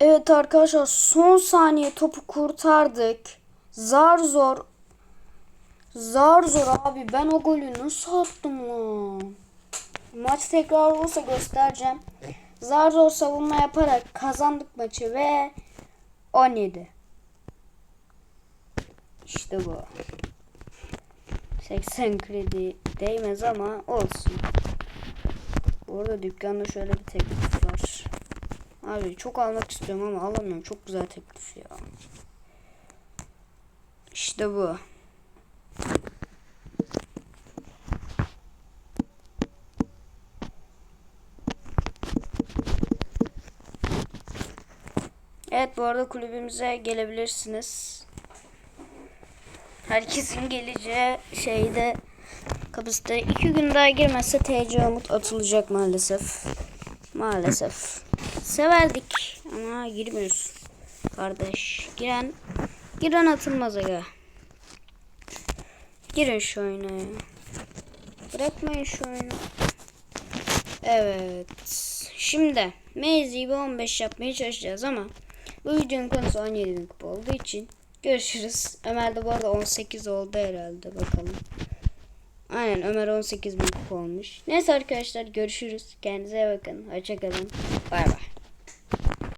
Evet arkadaşlar son saniye topu kurtardık. Zar zor. Zar zor abi ben o golü nasıl attım lan? Maç tekrar olursa göstereceğim. Zar zor savunma yaparak kazandık maçı ve 17. İşte bu. 80 kredi değmez ama olsun. Bu arada dükkanda şöyle bir teklif var. Abi çok almak istiyorum ama alamıyorum. Çok güzel teklif ya. İşte bu. Evet bu arada kulübümüze gelebilirsiniz. Herkesin geleceği şeyde kapasite iki gün daha girmezse TC Umut atılacak maalesef. Maalesef. Severdik ama girmiyoruz. Kardeş. Giren giren atılmaz aga. Girin şu oyuna ya. Bırakmayın şu oyunu. Evet. Şimdi Maze'i bir 15 yapmaya çalışacağız ama bu videonun konusu 17 bin kupa olduğu için görüşürüz. Ömer de bu arada 18 oldu herhalde bakalım. Aynen Ömer 18 bin olmuş. Neyse arkadaşlar görüşürüz. Kendinize bakın. Hoşçakalın. Bay bay.